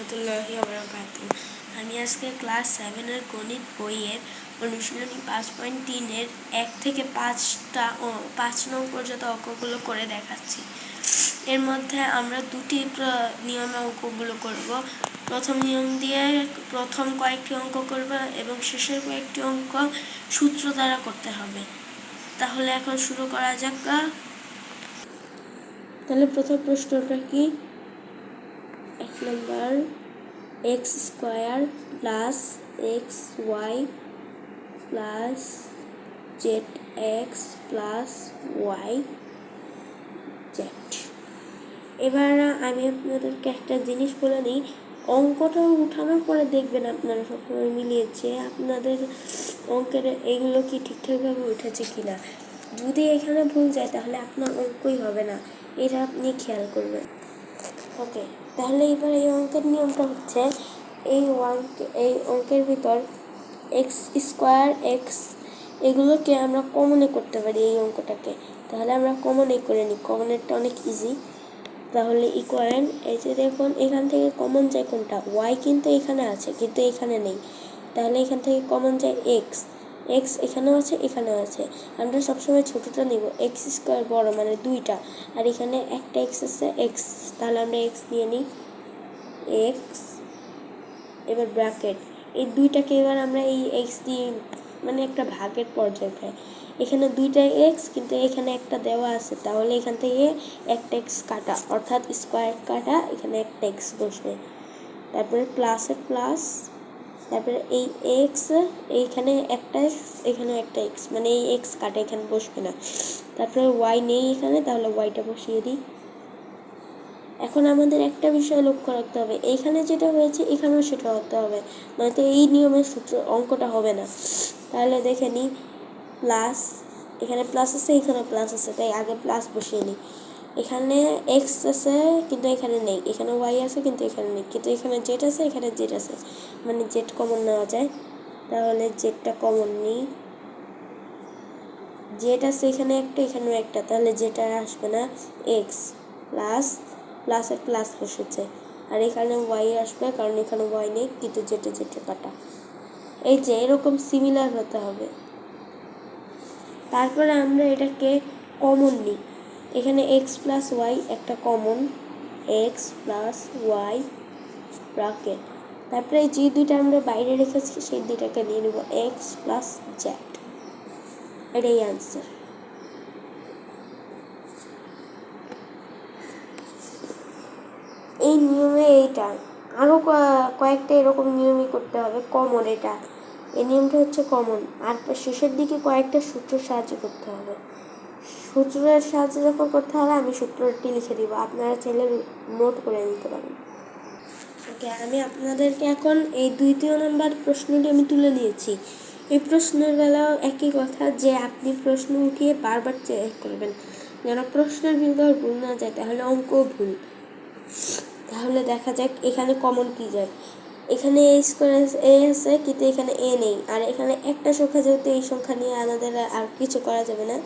রহমতুল্লাহি বারাকাতু আমি আজকে ক্লাস সেভেনের গণিত বইয়ের অনুশীলনী পাঁচ পয়েন্ট তিনের এক থেকে পাঁচটা ও পাঁচ নং পর্যন্ত অঙ্কগুলো করে দেখাচ্ছি। এর মধ্যে আমরা দুটি নিয়মে অঙ্কগুলো করব। প্রথম নিয়ম দিয়ে প্রথম কয়েকটি অঙ্ক করব এবং শেষের কয়েকটি অঙ্ক সূত্র দ্বারা করতে হবে। তাহলে এখন শুরু করা যাক। তাহলে প্রথম প্রশ্নটা কি? এক নম্বর X square plus X Y plus Z X plus Y Z এবার আমি আপনাদেরকে একটা জিনিস বলে নিই অঙ্কটা উঠানোর পরে দেখবেন আপনারা সবসময় মিলিয়েছে আপনাদের অঙ্কের এগুলো কি ঠিকঠাকভাবে উঠেছে কিনা। যদি এখানে ভুল যায় তাহলে আপনার অঙ্কই হবে না। এটা আপনি খেয়াল করবেন। ওকে তাহলে এবার এই অঙ্কের নিয়মটা হচ্ছে এই অঙ্ক, এই অঙ্কের ভিতর এক্স স্কোয়ার এক্স এগুলোকে আমরা কমনে করতে পারি এই অঙ্কটাকে। তাহলে আমরা কমনে করে নিই। কমনেরটা অনেক ইজি তাহলে ইকুয়াল এই যে দেখুন, এখান থেকে কমন যায় কোনটা? ওয়াই কিন্তু এখানে আছে, কিন্তু এখানে নেই। তাহলে এখান থেকে কমন যায় এক্স এক্স এখানেও আছে এখানেও আছে। আমরা সবসময় ছোটোটা নিব। এক্স স্কোয়ার বড় মানে দুইটা। আর এখানে একটা এক্স আছে এক্স তাহলে আমরা এক্স নিয়ে নিই। এক্স এবার ব্র্যাকেট এই দুইটাকে এবার আমরা এই এক্স দিয়ে মানে একটা ভাগের পর্যায়ে পাই। এখানে দুইটা এক্স কিন্তু এখানে একটা দেওয়া আছে। তাহলে এখান থেকে একটা এক্স কাটা, অর্থাৎ স্কোয়ার কাটা এখানে একটা এক্স বসবে। তারপরে প্লাসের প্লাস তারপরে এই এক্স এইখানে একটা এক্স এখানে একটা এক্স মানে এই এক্স কাটা এখানে বসবে না। তারপরে ওয়াই নেই এখানে, তাহলে ওয়াইটা বসিয়ে দিই। এখন আমাদের একটা বিষয় লক্ষ্য রাখতে হবে। এইখানে যেটা হয়েছে, এখানেও সেটা হতে হবে। নয়তো এই নিয়মের সূত্র, অঙ্কটা হবে না। তাহলে দেখে নিই প্লাস এখানে প্লাস আছে এখানে প্লাস আছে, তাই আগে প্লাস বসিয়ে নিই এখানে এক্স আছে, কিন্তু এখানে নেই। এখানে ওয়াই আছে, কিন্তু এখানে নেই। কিন্তু এখানে জেড আছে, এখানে জেড আছে। মানে জেড কমন নেওয়া যায়। তাহলে জেডটা কমন নিই। জেড আছে এখানে একটা, এখানেও একটা। তাহলে যেটা আসবে না এক্স প্লাস প্লাসের প্লাস বসেছে। আর এখানে ওয়াই আসবে, কারণ এখানে ওয়াই নেই, কিন্তু যেটা যেটা কাটা এই যে, এরকম সিমিলার হতে হবে। তারপরে আমরা এটাকে কমন নিই। এখানে এক্স প্লাস ওয়াই একটা common X plus Y bracket তারপরে যে দুইটা আমরা বাইরে রেখেছি, সেই দুইটাকে নিয়ে নেব এক্স প্লাস জ্যাড এটাই আনসার এই নিয়মে এইটা আরও কয়েকটা এরকম নিয়মই করতে হবে কমন এটা। এই নিয়মটা হচ্ছে কমন আর শেষের দিকে কয়েকটা সূত্রের সাহায্য করতে হবে। সূত্রের সাহায্যে যখন করতে হবে, আমি সূত্রটি লিখে দিব। আপনারা চাইলে নোট করে নিতে পারেন। ওকে, আমি আপনাদেরকে এখন এই দ্বিতীয় নাম্বার প্রশ্নটি আমি তুলে নিয়েছি। এই প্রশ্নের বেলাও একই কথা, যে আপনি প্রশ্ন উঠিয়ে বারবার চেক করবেন। যেন প্রশ্নের ভিতর ভুল না যায়, তাহলে অঙ্ক ভুল। তাহলে দেখা যাক এখানে কমন কি যায়। এখানে এ স্কোয়ার এ আছে, কিন্তু এখানে এ নেই। আর এখানে একটা সংখ্যা যেহেতু এই সংখ্যা নিয়ে আমাদের আর কিছু করা যাবে না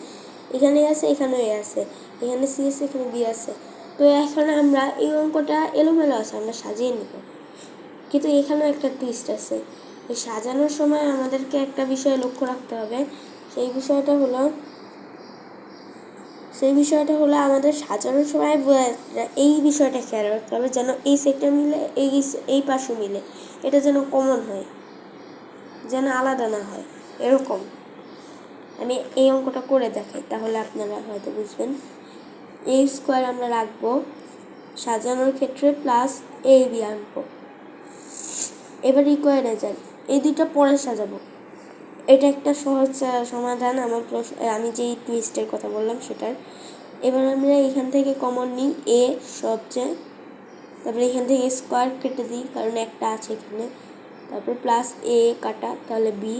এখানে আছে, এখানেও এ আছে। এখানে সি আছে, এখানে বি আছে। তো এখন আমরা এই অঙ্কটা এলোমেলো আছে, আমরা সাজিয়ে নেব। কিন্তু এখানেও একটা টুইস্ট আছে। এই সাজানোর সময় আমাদেরকে একটা বিষয় লক্ষ্য রাখতে হবে। সেই বিষয়টা হলো, সেই বিষয়টা হলো আমাদের সাজানোর সময় এই বিষয়টা খেয়াল রাখতে হবে যেন এই সেটটা মিলে, এই এই পাশও মিলে। এটা যেন কমন হয়, যেন আলাদা না হয়, এরকম। আমি এই অঙ্কটা করে দেখাই, তাহলে আপনারা হয়তো বুঝবেন। এ স্কোয়ার আমরা রাখব সাজানোর ক্ষেত্রে প্লাস এ বি আনব। এবার ইকুয়ালে যান এই দুইটা পরে সাজাবো। এটা একটা সহজ সমাধান, আমার প্রশ্ন, আমি যেই টুইস্টের কথা বললাম সেটার। এবার আমরা এখান থেকে কমন নিই এ সবচেয়ে, তারপরে এখান থেকে স্কোয়ার কেটে দিই, কারণ একটা আছে এখানে। তারপর প্লাস এ কাটা, তাহলে বি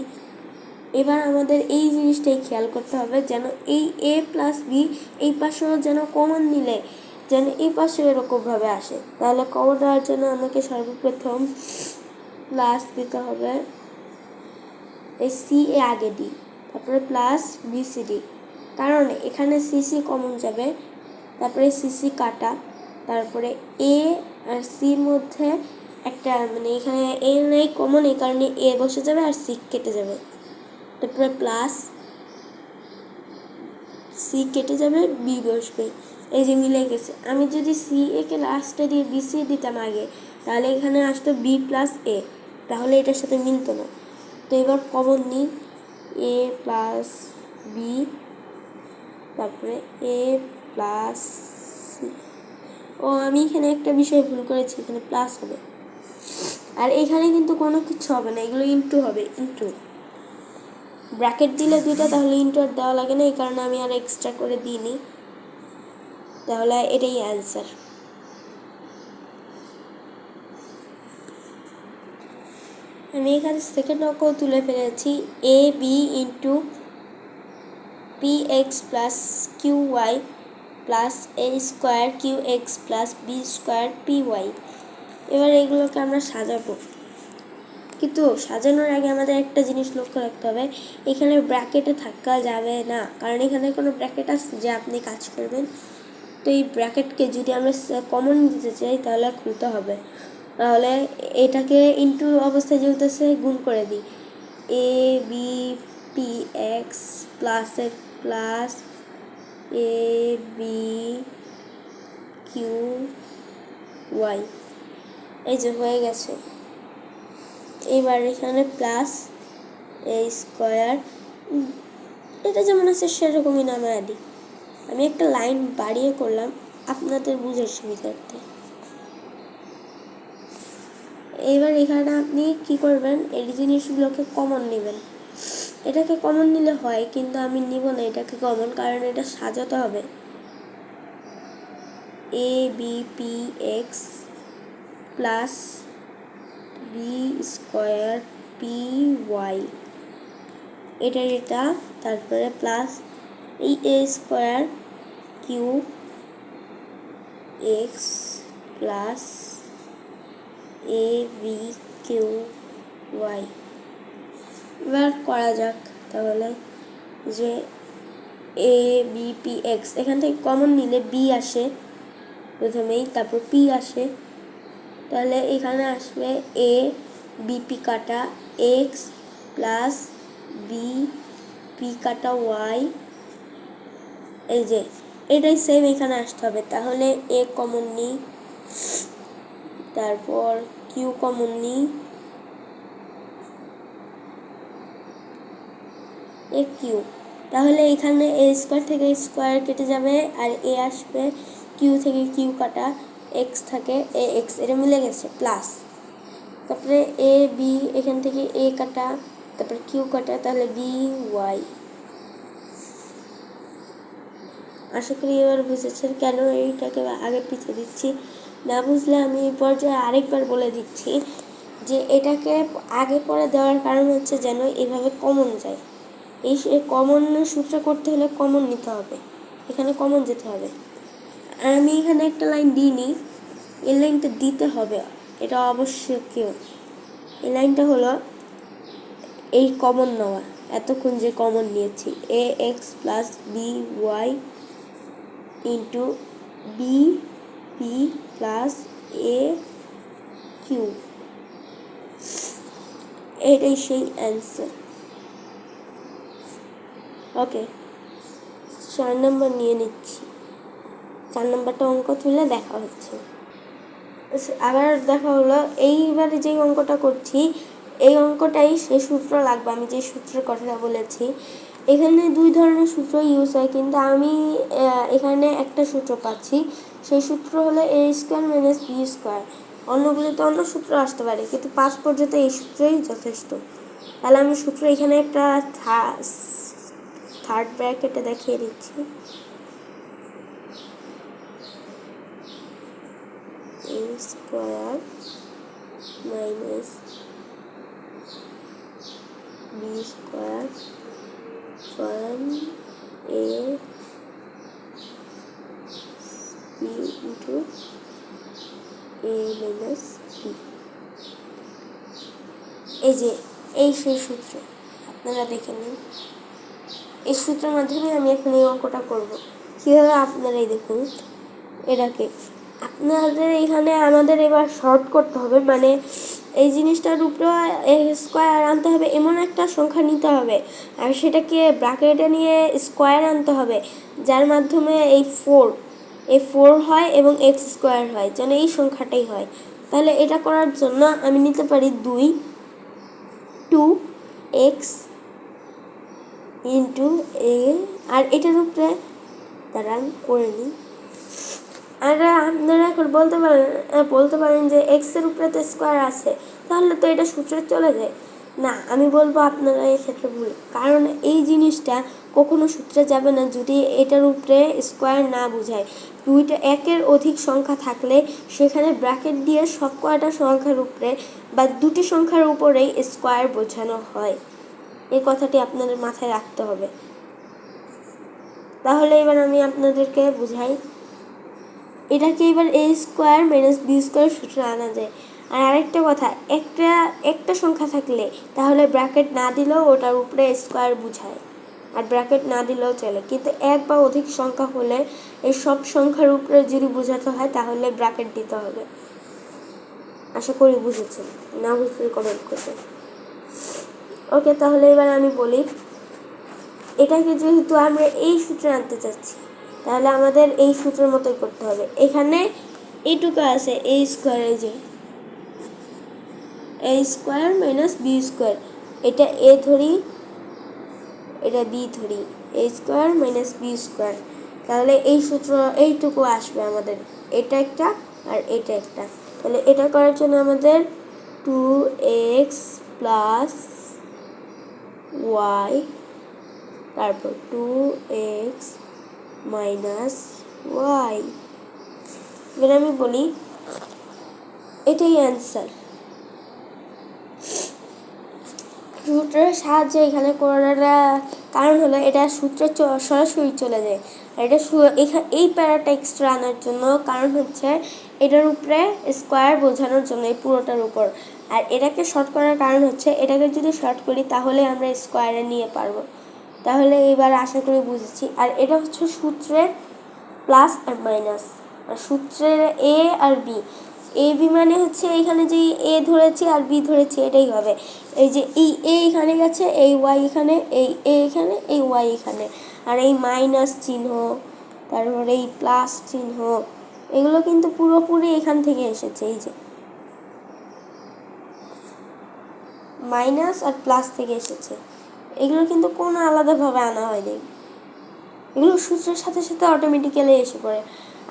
এবার আমাদের এই জিনিসটাই খেয়াল করতে হবে, যেন এই এ প্লাস বি এই পাশেও যেন কমন নিলে, যেন এই পাশে এরকমভাবে আসে। তাহলে কমন দেওয়ার জন্য আমাকে সর্বপ্রথম প্লাস দিতে হবে এই সি এ আগে ডি তারপরে প্লাস বিসিডি কারণ এখানে সিসি কমন যাবে, তারপরে সিসি কাটা, তারপরে এ আর সির মধ্যে একটা মানে এখানে এ নাই কমন এই কারণে এ বসে যাবে আর সি কেটে যাবে। তারপরে প্লাস সি কেটে যাবে বি বসবে। এই যে মিলে গেছে। আমি যদি সি একে লাস্টে দিয়ে বি সি দিতাম আগে, তাহলে এখানে আসতো বি প্লাস এ তাহলে এটার সাথে মিলতো না। তো এবার কমন নিই। এ প্লাস বি তারপরে এ প্লাস সি ও, আমি এখানে একটা বিষয় ভুল করেছি, এখানে প্লাস হবে। আর এখানে কিন্তু কোনো কিছু হবে না, এগুলো ইন্টু হবে ইন্টু ব্র্যাকেট দিলে দুটো তাহলে ইন্টু আর দেওয়া লাগে না, এই কারণে আমি আর এক্সট্রা করে দিইনি। তাহলে এটাই অ্যান্সার আমি এখানে সেকেন্ড অঙ্ক তুলে ফেলেছি। A B into P X plus Q Y plus A square Q X plus B square P Y এবার এগুলোকে আমরা সাজাবো। কিন্তু সাজানোর আগে আমাদের একটা জিনিস লক্ষ্য রাখতে হবে, এখানে ব্র্যাকেটে থাকা যাবে না। কারণ এখানে কোনো ব্র্যাকেট আছে যে আপনি কাজ করবেন? তো এই ব্র্যাকেটকে যদি আমরা কমন দিতে চাই তাহলে খুলতে হবে। তাহলে এটাকে ইনটু অবস্থায় যেহেতু গুণ করে দিই। এ বি পি এক্স প্লাসের plus A B Q Y এই যে হয়ে গেছে। এবার এখানে প্লাস এ স্কোয়ার এটা যেমন আছে সেরকমই নামে আদি আমি একটা লাইন বাড়িয়ে করলাম আপনাদের বুঝার সুবিধার্থে। এবার এখানে আপনি কি করবেন? এই জিনিসগুলোকে কমন নেবেন। এটাকে কমন নিলে হয়, কিন্তু আমি নিব না এটাকে কমন কারণ এটা সাজাতে হবে। A B P X plus B square P Y এটা এটা তারপরে প্লাস এই A square Q X plus A B Q Y এবার করা যাক তাহলে যে এ বি পি এক্স এখান থেকে কমন নিলে বি আসে প্রথমেই, তারপর পি আসে। তাহলে এখানে আসবে এ বিপি কাটা এক্স প্লাস বি পি কাটা ওয়াই এই যে, এটাই সেম এখানে আসতে হবে। তাহলে এ কমন নিই, তারপর কিউ কমন নিই। এ কিউ তাহলে এখানে এ স্কোয়ার থেকে স্কোয়ার কেটে যাবে আর এ আসবে কিউ থেকে কিউ কাটা এক্স থাকে এ এক্স এটা মিলে গেছে প্লাস তারপরে এ বি এখান থেকে এ কাটা, তারপরে কিউ কাটা, তাহলে বি ওয়াই আশা করি এবার বুঝেছেন কেন এইটাকে আগে পিছিয়ে দিচ্ছি। না বুঝলে আমি এই পর্যায়ে আরেকবার বলে দিচ্ছি যে এটাকে আগে পরে দেওয়ার কারণ হচ্ছে যেন এভাবে কমন যায়। এই কমন সূত্র করতে হলে কমন নিতে হবে। এখানে কমন যেতে হবে। আর আমি এখানে একটা লাইন দিইনি। এই লাইনটা দিতে হবে। এটা অবশ্যকীয় এই লাইনটা হলো এই কমন নেওয়া। এতক্ষণ যে কমন নিয়েছি। A X plus B Y into B P plus A Q এটাই সেই অ্যান্সার ওকে চার নম্বর নিয়ে নিচ্ছি। চার নম্বরটা অঙ্ক তুলে দেখা হচ্ছে। আবার দেখা হলো, এইবারে যেই অঙ্কটা করছি, এই অঙ্কটাই সেই সূত্র লাগবে, আমি যে সূত্রের কথা বলেছি। এখানে দুই ধরনের সূত্র ইউজ হয়, কিন্তু আমি এখানে একটা সূত্র পাচ্ছি। সেই সূত্র হলো A square minus B square অন্যগুলিতে অন্য সূত্র আসতে পারে, কিন্তু পাঁচ পর্যন্ত এই সূত্রই যথেষ্ট। তাহলে আমি সূত্র এখানে একটা থার্ড ব্র্যাকেটে দেখিয়ে দিচ্ছি। A square minus b square 1 a b into a minus b এই যে, এই সেই সূত্র, আপনারা দেখে নিন। এই সূত্রের মাধ্যমে আমি এখন এই অঙ্কটা করব। কীভাবে আপনারাই দেখুন, এটাকে এখানে, আমাদের এবার শর্ট করতে হবে। মানে এই জিনিসটার উপরে স্কোয়ার আনতে হবে, এমন একটা সংখ্যা নিতে হবে। আর সেটাকে ব্র্যাকেটে নিয়ে স্কোয়ার আনতে হবে, যার মাধ্যমে এই ফোর এই ফোর হয় এবং এক্স স্কোয়ার হয়, যেন এই সংখ্যাটাই হয়। তাহলে এটা করার জন্য আমি নিতে পারি দুই টু এক্স ইন্টু এ আর এটার উপরে, দাঁড়ান, করে নিই। আর আপনারা এখন বলতে পারেন বলতে পারেন যে এক্সের উপরে তো স্কোয়ার আছে, তাহলে তো এটা সূত্রে চলে যায়। না, আমি বলব আপনারা এক্ষেত্রে ভুল, কারণ এই জিনিসটা কখনো সূত্রে যাবে না যদি এটার উপরে স্কোয়ার না বোঝায়। দুইটা একের অধিক সংখ্যা থাকলে সেখানে ব্র্যাকেট দিয়ে সব কয়টা সংখ্যার উপরে বা দুটি সংখ্যার উপরেই স্কোয়ার বোঝানো হয়। এই কথাটি আপনাদের মাথায় রাখতে হবে। তাহলে এবার আমি আপনাদেরকে বুঝাই। এটাকে এবার A square minus B square সূত্রে আনা যায়। আর আরেকটা কথা, একটা একটা সংখ্যা থাকলে তাহলে ব্র্যাকেট না দিলেও ওটার উপরে স্কোয়ার বুঝায়। আর ব্র্যাকেট না দিলেও চলে। কিন্তু এক বা অধিক সংখ্যা হলে এই সব সংখ্যার উপরে যদি বোঝাতে হয়, তাহলে ব্র্যাকেট দিতে হবে। আশা করি বুঝেছেন। না বুঝলে কমেন্ট করবেন ওকে তাহলে এবার আমি বলি, এটাকে যেহেতু আমরা এই সূত্রে আনতে চাচ্ছি তাহলে আমাদের এই সূত্রের মতোই করতে হবে। এখানে এইটুকু আছে এই স্কোয়ারে যে। A square minus B square এটা এ ধরি, এটা বি ধরি। A square minus B square তাহলে এই সূত্র, এইটুকু আসবে আমাদের। এটা একটা আর এটা একটা। তাহলে এটা করার জন্য আমাদের টু এক্স প্লাস ওয়াই তারপর টু এক্স মাইনাস ওয়াই। এবার আমি বলি, এটাই অ্যান্সার। সূত্রের সাহায্যে এখানে করার কারণ হলো এটা সূত্রে সরাসরি চলে যায়। আর এটা সু- এখা- এই প্যারাটা এক্সট্রা আনার জন্য কারণ হচ্ছে এটার উপরে স্কোয়ার বোঝানোর জন্য, এই পুরোটার উপর। আর এটাকে শর্ট করার কারণ হচ্ছে এটাকে যদি শর্ট করি তাহলে আমরা স্কোয়ারে নিয়ে পারব। তাহলে এবার আশা করি বুঝেছি। আর এটা হচ্ছে সূত্রের প্লাস আর মাইনাস। আর সূত্রের এ আর বি। এ, বি মানে হচ্ছে এখানে যে এ ধরেছি আর বি ধরেছি, এটাই হবে। এই যে এই এ এখানে গেছে, এই ওয়াই এখানে, এই এ এখানে, এই ওয়াই এখানে। আর এই মাইনাস চিহ্ন, তারপরে এই প্লাস চিহ্ন, এগুলো কিন্তু পুরোপুরি এখান থেকে এসেছে, এই যে। মাইনাস আর প্লাস থেকে এসেছে। এগুলো কিন্তু কোনো আলাদাভাবে আনা হয়নি। এগুলো সূত্রের সাথে সাথে অটোমেটিক্যালি এসে পড়ে।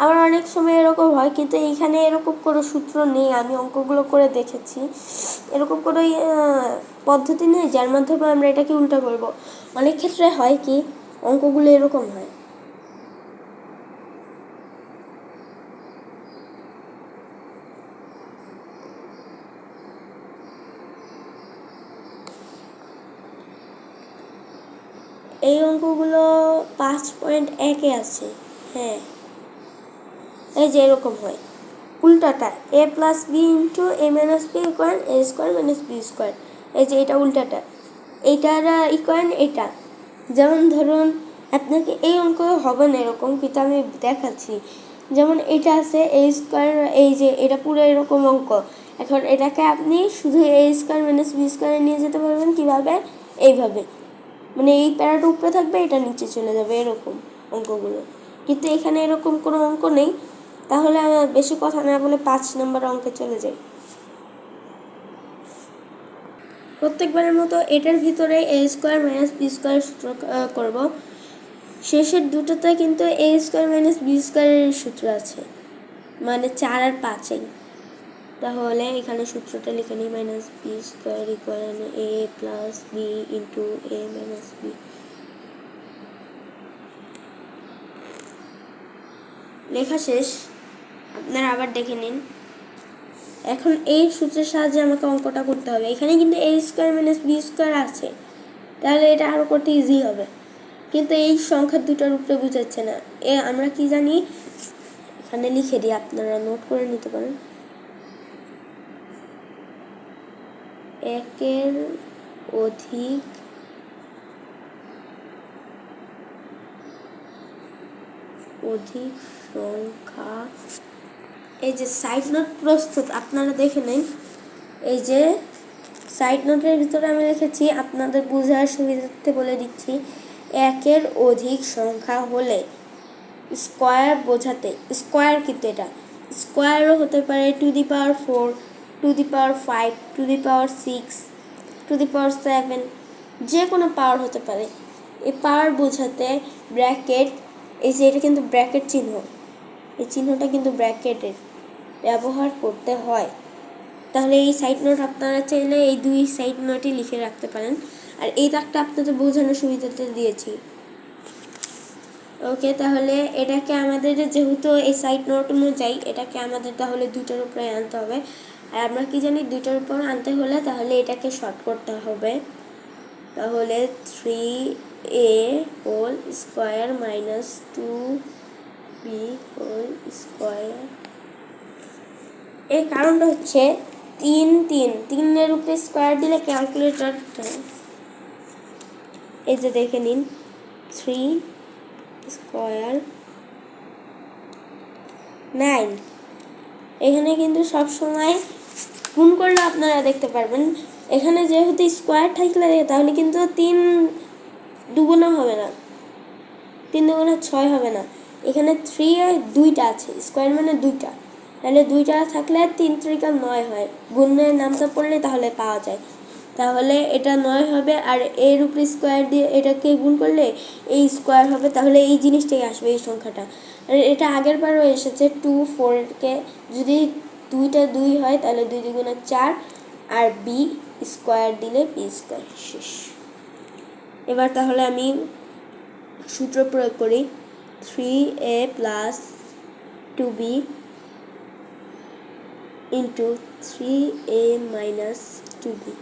আবার অনেক সময় এরকম হয়, কিন্তু এইখানে এরকম কোনো সূত্র নেই। আমি অঙ্কগুলো করে দেখেছি। এরকম কোনো পদ্ধতি নেই, যার মাধ্যমে আমরা এটাকে উল্টা করব অনেক ক্ষেত্রে হয় কি, অঙ্কগুলো এরকম হয়। এই অঙ্কগুলো পাঁচ পয়েন্ট একে আছে হ্যাঁ। এই যে এরকম হয়। উল্টাটা A plus B into A minus B equal A square minus B square এই যে এটা উল্টাটা, এইটার ইকোয়ান এটা। যেমন ধরুন, আপনাকে এই অঙ্ক হবে না এরকম, কিন্তু আমি দেখাচ্ছি। যেমন এটা আছে এ স্কোয়ার এই যে এটা পুরো এরকম অঙ্ক। এখন এটাকে আপনি শুধু এ স্কোয়ার মাইনাস বি স্কোয়ারে নিয়ে যেতে পারবেন কীভাবে? এইভাবে। মানে এই প্যারাটা উপরে থাকবে, এটা নিচে চলে যাবে, এরকম অঙ্কগুলো। কিন্তু এখানে এরকম কোনো অঙ্ক নেই। তাহলে আমার বেশি কথা না বলে পাঁচ নম্বর অঙ্কে চলে যাই। প্রত্যেকবারের মতো এটার ভিতরে A square minus B square সূত্র করব। শেষের দুটোতে কিন্তু এ স্কোয়ার মাইনাস বি স্কোয়ারের সূত্র আছে। মানে চার আর পাঁচেই। তাহলে এখানে সূত্রটা লিখে নিই minus B square equal A plus B into A minus B লেখা শেষ। আপনারা আবার দেখে নিন। এখন এই সূত্রের সাহায্যে আমাকে অঙ্কটা করতে হবে। এখানে কিন্তু A square minus B square আছে। তাহলে এটা আরও করতে ইজি হবে। কিন্তু এই সংখ্যা দুটোর উপরে বুঝাচ্ছে না। এ আমরা কি জানি? এখানে লিখে দিই, আপনারা নোট করে নিতে পারেন। একের অধিক অধিক সংখ্যা। এই যে সাইড নোট প্রস্তুত, আপনারা দেখে নিন। এই যে সাইড নোটের ভিতরে আমি লিখেছি আপনাদের বোঝার সুবিধার্থে বলে দিচ্ছি, একের অধিক সংখ্যা হলে স্কোয়ার বোঝাতে স্কোয়ার কিন্তু এটা স্কোয়ারও হতে পারে to the power four to the power five, to the power six, to the power seven, যে কোনো পাওয়ার হতে পারে। এই পাওয়ার বোঝাতে ব্র্যাকেট, এই যে এটা কিন্তু ব্র্যাকেট চিহ্ন, এই চিহ্নটা কিন্তু ব্র্যাকেটের ব্যবহার করতে হয়। তাহলে এই সাইড নোট আপনারা চাইলে এই দুই সাইড নোটই লিখে রাখতে পারেন। আর এই দাগটা আপনাদের বোঝানোর সুবিধাতে দিয়েছি। ওকে, তাহলে এটাকে আমাদের যেহেতু এই সাইড নোট অনুযায়ী, এটাকে আমাদের তাহলে দুইটার উপরে আনতে হবে। আর আমরা কি জানি দুইটার উপর আনতে হলে তাহলে এটাকে শর্ট করতে হবে। তাহলে three A whole square minus two B whole square এর কারণটা হচ্ছে তিন তিন। তিনের উপরে স্কোয়ার দিলে ক্যালকুলেটরটা এই যে দেখে নিন থ্রি স্কোয়ার নাইন এখানে কিন্তু সব সময় গুণ করলে আপনারা দেখতে পারবেন। এখানে যেহেতু স্কোয়ার থাকলে তাহলে কিন্তু তিন দুগুণা হবে না। তিন দুগুণা ছয় হবে না। এখানে থ্রি দুইটা আছে স্কোয়ার মানে দুইটা। তাহলে দুইটা থাকলে তিন ত্রিকা নয় হয়। গুণের নামটা পড়লে তাহলে পাওয়া যায়। তাহলে এটা নয় হবে আর এর উপরে স্কোয়ার দিয়ে এটাকে গুণ করলে এই স্কোয়ার হবে। তাহলে এই জিনিসটাই আসবে, এই সংখ্যাটা। আর এটা আগের বারও এসেছে টু ফোরকে। যদি দুইটা দুই হয়, তাহলে দুই দুগুণে চার, আর বি স্কোয়ার দিলে বি স্কোয়ার, শেষ। এবার তাহলে আমি সূত্র প্রয়োগ করি। Three A plus two B into three A minus two B.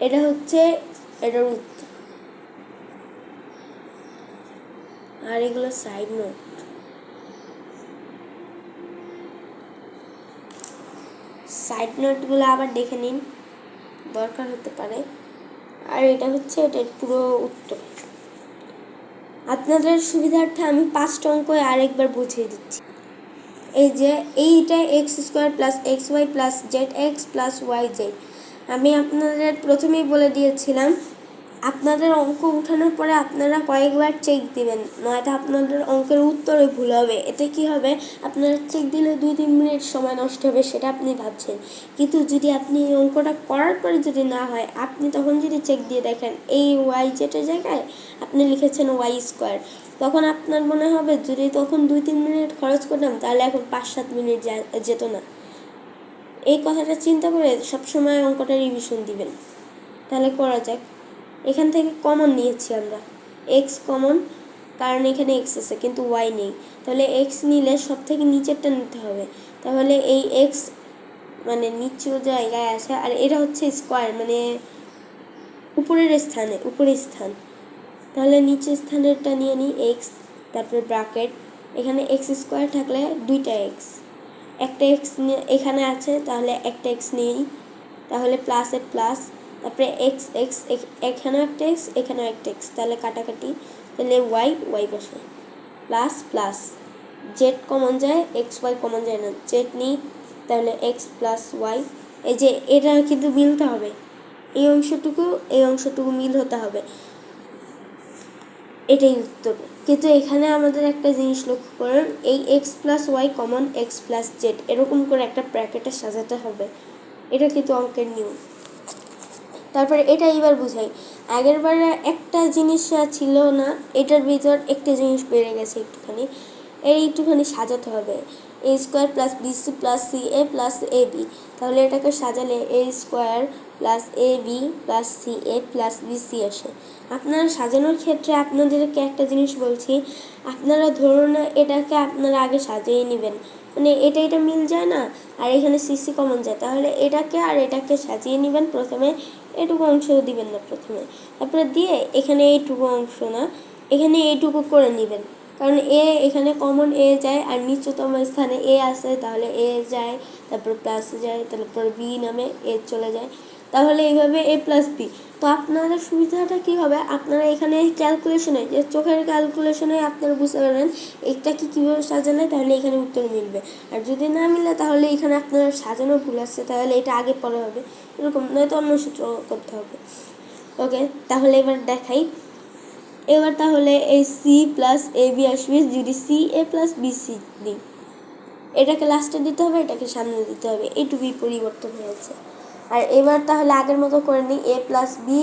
এটা হচ্ছে এটার উত্তর। আর এগুলো সাইড নোট সাইড নোটগুলো আবার দেখে নিন, দরকার হতে পারে। আর এটা হচ্ছে, এটার পুরো উত্তর। আপনাদের সুবিধার্থে আমি পাঁচটা অঙ্ক আরেকবার বুঝিয়ে দিচ্ছি। এই যে, এইটা X square plus X Y plus Z X plus Y Z আমি আপনাদের প্রথমেই বলে দিয়েছিলাম আপনাদের অঙ্ক উঠানোর পরে আপনারা কয়েকবার চেক দিবেন, নয়তো আপনাদের অঙ্কের উত্তরে ভুল হবে। এতে কি হবে? আপনারা চেক দিলে দুই তিন মিনিট সময় নষ্ট হবে, সেটা আপনি ভাবছেন। কিন্তু যদি আপনি এই অঙ্কটা করার পরে যদি না হয়, আপনি তখন যদি চেক দিয়ে দেখেন এই ওয়াই জেটের জায়গায় আপনি লিখেছেন ওয়াই স্কোয়ার তখন আপনার মনে হবে যদি তখন দুই তিন মিনিট খরচ করতাম, তাহলে এখন পাঁচ সাত মিনিট যেত না। এই কথাটা চিন্তা করে সবসময় অঙ্কটা রিভিশন দিবেন। তাহলে করা যাক। এখান থেকে কমন নিয়েছি আমরা। এক্স কমন কারণ এখানে এক্স আছে, কিন্তু ওয়াই নেই। তাহলে এক্স নিলে সব থেকে নিচেরটা নিতে হবে। তাহলে এই এক্স মানে নিচেও জায়গায় আছে আর এটা হচ্ছে স্কোয়ার মানে উপরের স্থানে, উপরের স্থান। তাহলে নিচের স্থানেরটা নিয়ে নিই এক্স তারপরে ব্রাকেট এখানে এক্স স্কোয়ার থাকলে দুইটা এক্স একটা এক্স এখানে আছে, তাহলে একটা এক্স নিই। তাহলে প্লাসের প্লাস তারপরে এক্স এক্স এখানেও একটা এক্স এখানেও একটা এক্স তাহলে কাটাকাটি, তাহলে ওয়াই ওয়াই বসে। প্লাস প্লাস জেড কমন যায় এক্স ওয়াই কমন যায় না জেড নিই, তাহলে এক্স প্লাস ওয়াই এই যে এটা কিন্তু মিলতে হবে। এই অংশটুকু এই অংশটুকু মিল হতে হবে। এটাই উত্তর। কিন্তু এখানে আমাদের একটা জিনিস লক্ষ্য করেন, এই X plus Y common X plus Z এরকম করে একটা প্র্যাকেটে সাজাতে হবে। এটা কিন্তু অঙ্কের নিয়ম। তারপরে এটা এবার বুঝাই। আগের বারে একটা জিনিস ছিল না, এটার ভিতর একটা জিনিস বেড়ে গেছে একটুখানি এই একটুখানি সাজাতে হবে। A square plus B C plus C A plus A B তাহলে এটাকে সাজালে A square plus A B plus C A plus B C আসে। আপনারা সাজানোর ক্ষেত্রে আপনাদেরকে একটা জিনিস বলছি, আপনারা ধরুন এটাকে আপনারা আগে সাজিয়ে নেবেন। মানে এটা এটা মিল যায় না, আর এখানে সিসি কমন যায়। তাহলে এটাকে আর এটাকে সাজিয়ে নেবেন প্রথমে এটুকু অংশ দিবেন না প্রথমে। তারপরে দিয়ে এখানে এইটুকু অংশ না, এখানে এইটুকু করে নেবেন। কারণ এ এখানে কমন এ যায় আর নিচতম স্থানে এ আসে তাহলে এ যায়, তারপর প্লাস যায়, তারপর বি নামে এ চলে যায়। তাহলে এইভাবে এ প্লাস বি তো আপনাদের সুবিধাটা কী হবে? আপনারা এখানে ক্যালকুলেশনে যে চোখের ক্যালকুলেশনে আপনারা বুঝতে পারবেন এটা কি কীভাবে সাজালে তাহলে এখানে উত্তর মিলবে। আর যদি না মিলে, তাহলে এখানে আপনার সাজানো ভুল আসছে তাহলে এটা আগে পরে হবে। এরকম, নয়তো অন্য সূত্র করতে হবে। ওকে তাহলে এবার দেখাই। এবার তাহলে এই সি প্লাস এ বি আসবে, যদি C A plus B C দিই এটাকে লাস্টে দিতে হবে, এটাকে সামনে দিতে হবে। এইটুকুই পরিবর্তন হয়েছে। আর এবার তাহলে আগের মতো করে নিই A plus B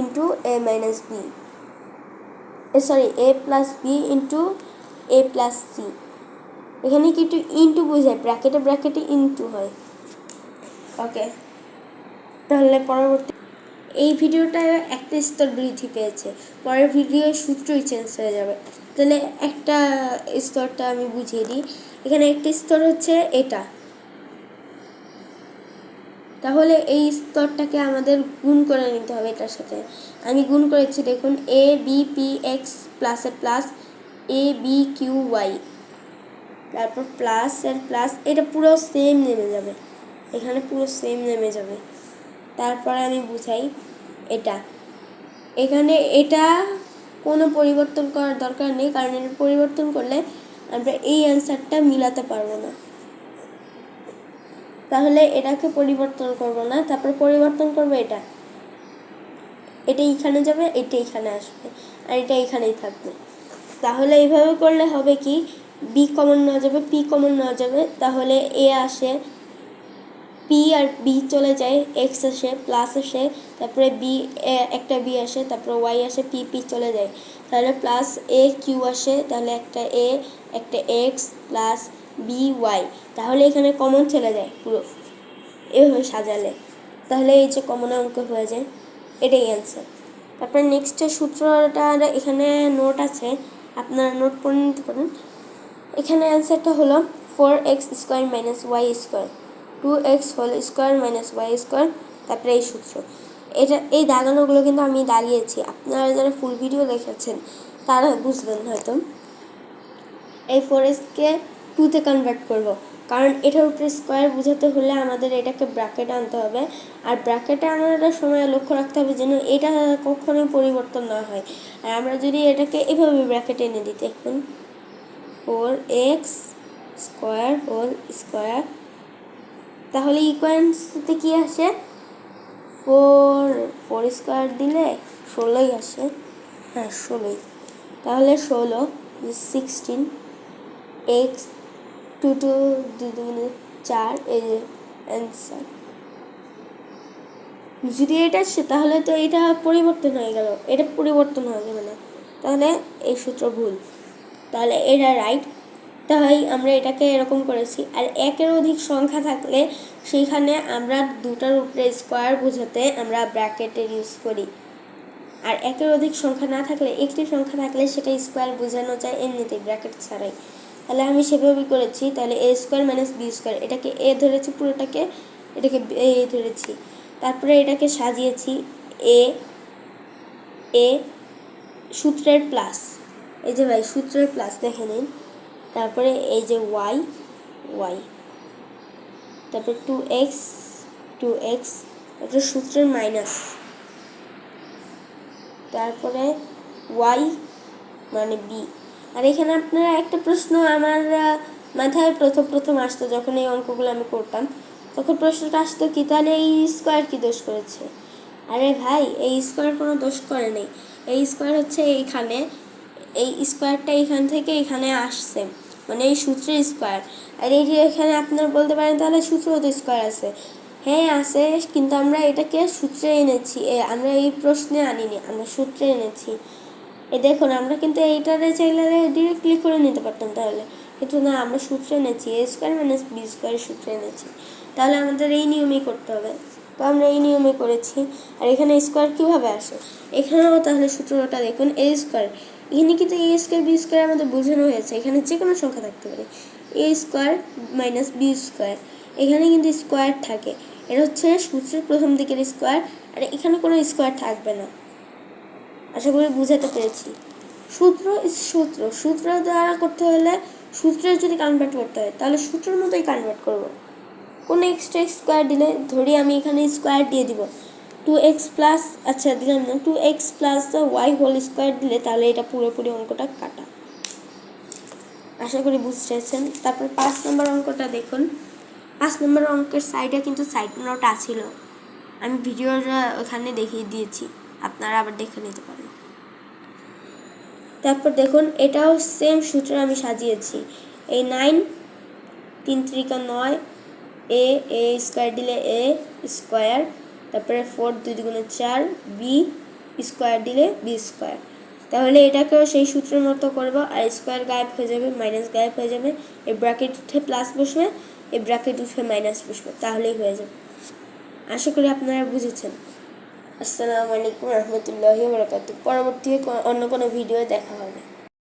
into A minus B sorry A plus B into A plus C এখানে কি একটু ইন্টু বোঝায়? ব্র্যাকেটে ব্র্যাকেটে ইন্টু হয়। ওকে তাহলে পরবর্তী এই ভিডিওটা একটা স্তর বৃদ্ধি পেয়েছে। পরের ভিডিও সূত্রই চেঞ্জ হয়ে যাবে। তাহলে একটা স্তরটা আমি বুঝিয়ে দিই। এখানে একটা স্তর হচ্ছে এটা। তাহলে এই স্তরটাকে আমাদের গুণ করে নিতে হবে এটার সাথে। আমি গুণ করেছি, দেখুন এ বি পি এক্স প্লাসে plus A B Q Y তারপর প্লাস এর প্লাস এটা পুরো সেম নেমে যাবে। এখানে পুরো সেম নেমে যাবে। তারপরে আমি বুঝাই এটা। এখানে এটা কোনো পরিবর্তন করার দরকার নেই, কারণ এটা পরিবর্তন করলে আমরা এই অ্যান্সারটা মিলাতে পারব না। তাহলে এটাকে পরিবর্তন করব না। তারপর পরিবর্তন করব এটা। এটা এইখানে যাবে, এটা এইখানে আসবে, আর এটা এখানেই থাকবে। তাহলে এইভাবে করলে হবে কি? বি কমন নেওয়া যাবে পি কমন নেওয়া যাবে। তাহলে এ আসে পি আর বি চলে যায় এক্স আসে প্লাস আসে, তারপরে বি এ, একটা বি আসে, তারপরে ওয়াই আসে পি পি চলে যায়। তাহলে প্লাস এ কিউ আসে, তাহলে একটা এ একটা এক্স প্লাস বি ওয়াই। তাহলে এখানে কমন চলে যায় পুরো। এভাবে সাজালে। তাহলে এই যে কমন অঙ্ক হয়ে যায়। এটাই অ্যান্সার তারপরে নেক্সটের সূত্রটা এখানে নোট আছে। আপনারা নোট করে নিতে পারেন। এখানে অ্যান্সারটা হলো four X square minus Y square two X whole square minus Y square তারপরে এই সূত্র। এটা, এই দাগানোগুলো কিন্তু আমি দাগিয়েছি। আপনারা যারা ফুল ভিডিও দেখেছেন, তারা বুঝবেন হয়তো। এই ফোর এক্সকে টুতে কনভার্ট করব। কারণ এটার উপরে স্কোয়ার বোঝাতে হলে আমাদের এটাকে ব্র্যাকেটে আনতে হবে। আর ব্র্যাকেটে আনার সময় লক্ষ্য রাখতে হবে যেন এটা কখনোই পরিবর্তন না হয়। আর আমরা যদি এটাকে এভাবে ব্র্যাকেটে এনে দিই, দেখুন। Four X square whole square তাহলে ইকুয়ান্সতে কী আসে? ফোর ফোর স্কোয়ার দিলে ষোলোই আসে। হ্যাঁ ষোলোই। তাহলে ষোলো সিক্সটিন এক্স টু টু দুগুণে চার, এই যে অ্যান্সার যদি এটা আসে তাহলে তো এটা পরিবর্তন হয়ে গেল। এটা পরিবর্তন হয়ে যাবে না। তাহলে এই সূত্র ভুল। তাহলে এটা রাইট তাই আমরা এটাকে এরকম করেছি। আর একের অধিক সংখ্যা থাকলে সেইখানে আমরা দুটার উপরে স্কোয়ার বোঝাতে আমরা ব্র্যাকেটের ইউজ করি। আর একের অধিক সংখ্যা না থাকলে, একটি সংখ্যা থাকলে সেটা স্কোয়ার বোঝানো যায় এমনিতেই ব্র্যাকেট ছাড়াই। তাহলে আমি সেভাবেই করেছি, তাহলে A square minus B square এটাকে এ ধরেছি পুরোটাকে, এটাকে এ ধরেছি, তারপরে এটাকে সাজিয়েছি এ এ সূত্রের প্লাস এই যে ভাই সূত্রের প্লাস দেখে নিন, তারপরে এই যে ওয়াই ওয়াই তারপর টু এক্স টু এক্স এটা সূত্রের মাইনাস তারপরে ওয়াই মানে বি আর এখানে আপনারা একটা প্রশ্ন আমার মাথায় প্রথম প্রথম আসতো যখন এই অঙ্কগুলো আমি করতাম। তখন প্রশ্নটা আসতো কি, তাহলে এই স্কোয়ার কি দোষ করেছে? আরে ভাই, এই স্কোয়ার কোনো দোষ করে নেই। এই স্কোয়ার হচ্ছে এইখানে, এই স্কোয়ারটা এখান থেকে এখানে আসছে। মানে এই সূত্রের স্কোয়ার আর এই এখানে আপনারা বলতে পারেন, তাহলে সূত্র তো স্কোয়ার আছে। হ্যাঁ আছে, কিন্তু আমরা এটাকে সূত্রে এনেছি। আমরা এই প্রশ্নে আনিনি, আমরা সূত্রে এনেছি। এ দেখুন, আমরা কিন্তু এইটারে চাইলে ডিরেক্টলি করে নিতে পারতাম তাহলে। কিন্তু না, আমরা সূত্রে এনেছি এ স্কোয়ার মাইনাস বি স্কোয়ারের সূত্রে এনেছি। তাহলে আমাদের এই নিয়মেই করতে হবে। তো আমরা এই নিয়মে করেছি। আর এখানে স্কোয়ার কীভাবে আসে? এখানেও তাহলে সূত্রটা দেখুন এ স্কোয়ার এখানে কিন্তু এ স্কোয়ার বি স্কোয়ার আমাদের বোঝানো হয়েছে। এখানে যে কোনো সংখ্যা থাকতে পারে। A square minus B square এখানে কিন্তু স্কোয়ার থাকে। এটা হচ্ছে সূত্রের প্রথম দিকের স্কোয়ার আর এখানে কোনো স্কোয়ার থাকবে না। আশা করি বুঝাতে পেরেছি। সূত্র ইস সূত্র। সূত্র দ্বারা করতে হলে সূত্রের যদি কনভার্ট করতে হয়, তাহলে সূত্রের মতোই কনভার্ট করব। কোনো এক্সট্রা স্কোয়ার দিলে ধরি আমি এখানে স্কোয়ার দিয়ে দিব। টু এক্স প্লাস আচ্ছা দিলাম না two X plus Y whole square দিলে তাহলে এটা পুরোপুরি অঙ্কটা কাটা। আশা করি বুঝতেছেন তারপর পাঁচ নম্বর অঙ্কটা দেখুন। পাঁচ নম্বর অঙ্কের সাইডে কিন্তু সাইড নোট আছিল। আমি ভিডিওটা ওখানে দেখিয়ে দিয়েছি। আপনারা আবার দেখে নিতে পারেন। তারপর দেখুন, এটাও সেম সূত্রে আমি সাজিয়েছি। এই নাইন তিন ত্রিকা নয় এ এ স্কোয়ার দিলে এ স্কোয়ার তারপরে ফোর দুই দুগুণে চার বি স্কোয়ার দিলে বি স্কোয়ার তাহলে এটাকেও সেই সূত্রের মতো করব, আর স্কোয়ার গায়েব হয়ে যাবে মাইনাস গায়েব হয়ে যাবে, এই ব্র্যাকেট উঠে প্লাস বসবে, এই ব্র্যাকেট উঠে মাইনাস বসবে, তাহলেই হয়ে যাবে। আশা করি আপনারা বুঝেছেন। আসসালামু আলাইকুম রহমতুল্লাহি বরকাত পরবর্তী অন্য কোনো ভিডিও দেখা হবে।